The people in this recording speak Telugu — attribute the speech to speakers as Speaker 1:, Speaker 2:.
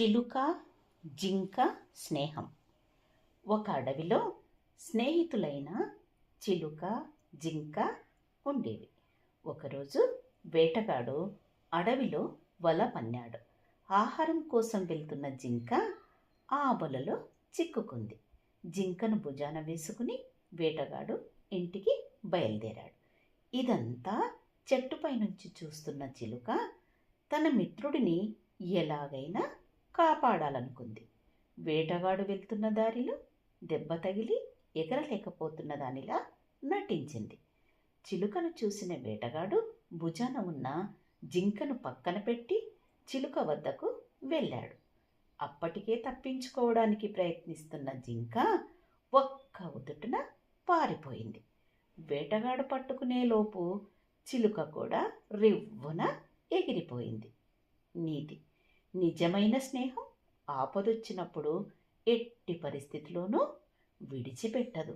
Speaker 1: చిలుక జింక స్నేహం. ఒక అడవిలో స్నేహితులైన చిలుక జింక ఉండేవి. ఒకరోజు వేటగాడు అడవిలో వల పన్నాడు. ఆహారం కోసం వెళ్తున్న జింక ఆ వలలో చిక్కుకుంది. జింకను భుజాన వేసుకుని వేటగాడు ఇంటికి బయలుదేరాడు. ఇదంతా చెట్టుపై నుంచి చూస్తున్న చిలుక తన మిత్రుడిని ఎలాగైనా కాపాడాలనుకుంది. వేటగాడు వెళ్తున్న దారిలో దెబ్బ తగిలి ఎగరలేకపోతున్న దానిలా నటించింది. చిలుకను చూసిన వేటగాడు భుజాన ఉన్న జింకను పక్కన పెట్టి చిలుక వద్దకు వెళ్ళాడు. అప్పటికే తప్పించుకోవడానికి ప్రయత్నిస్తున్న జింక ఒక్క ఉదుటున పారిపోయింది. వేటగాడు పట్టుకునేలోపు చిలుక కూడా రివ్వున ఎగిరిపోయింది. నీతి నిజమైన స్నేహం ఆపదొచ్చినప్పుడు ఎట్టి పరిస్థితిలోనూ విడిచిపెట్టదు.